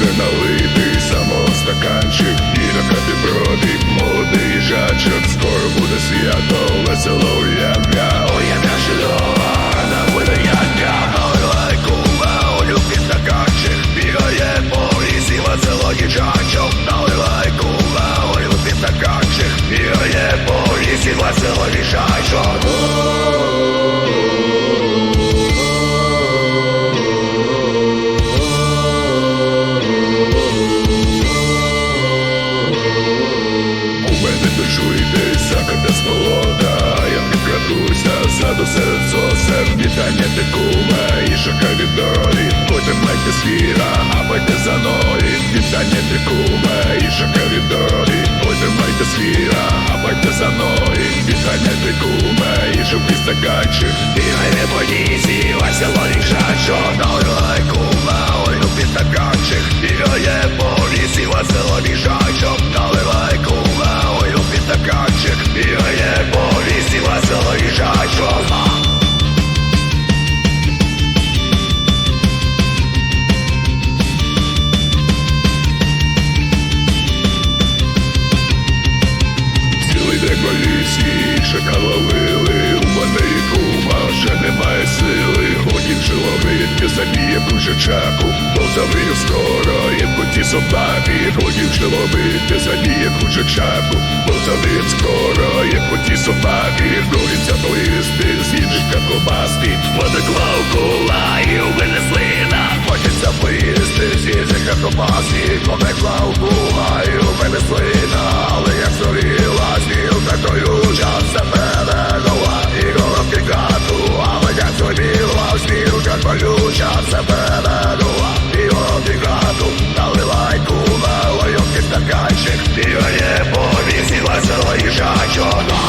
мене налитий самостаканчик І накати пробіг молодий жачок. Скоро буде свято, весело уявля. Уявля чудова, на видаяння Наливай кума, улюбки стаканчик. Бігає по лісі, весело дівчачок. Наливай кума, улюбки стаканчик. Бігає по лісі, весело дівчачок дожуйтеся, когда сволода Я підкрадуся ззаду серед сосен Вітання ти і шака від долі Потримайте свіра, а байте за ноги Вітання ти куме і шака від долі Потримайте свіра, а байте за ноги Вітання ти куме і шукай стаканчик Бігає по нізі, шака ловили У кума вже немає сили. Ходів же ловити забіє кучачаку Бо завию скоро, як ті собаки. Ходів же ловити забіє кучачаку Бо завию скоро, як ті собаки. Горіться плисти, з'їжджика кобаски Потекла кула і у мене слина Хочеться плисти, з'їжджика кобаски Потекла кула і у такою час себе от кату, наливай лайок і стаканчик. Бігає не лісі, весело їжачок